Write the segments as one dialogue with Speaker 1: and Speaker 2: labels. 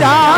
Speaker 1: Raja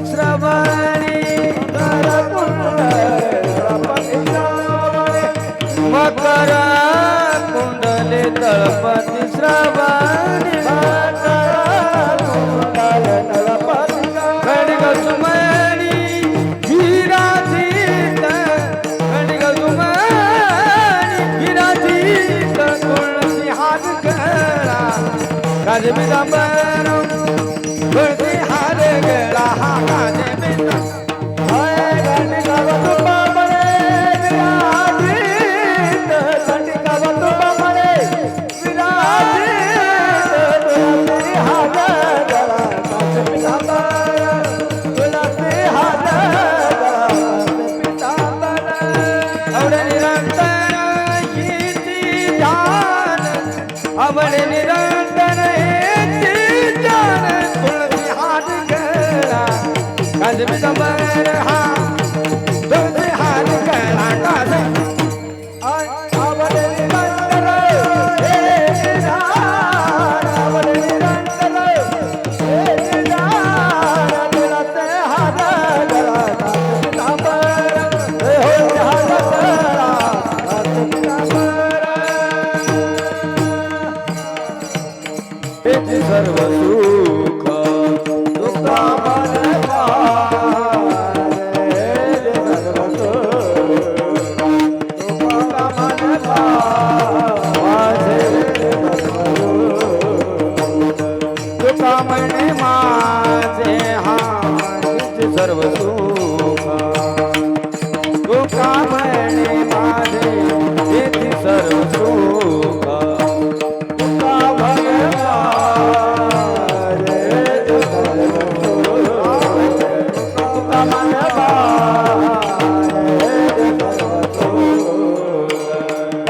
Speaker 1: Give me the battle. सर्व सुख दुःखा माझे हा सर्व सुख दुःखा म्हणे माझे सर्व सुख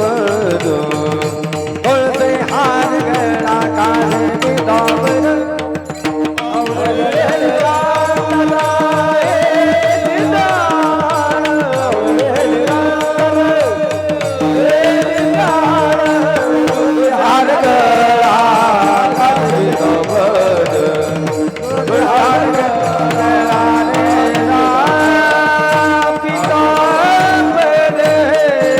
Speaker 1: ಅವರೋ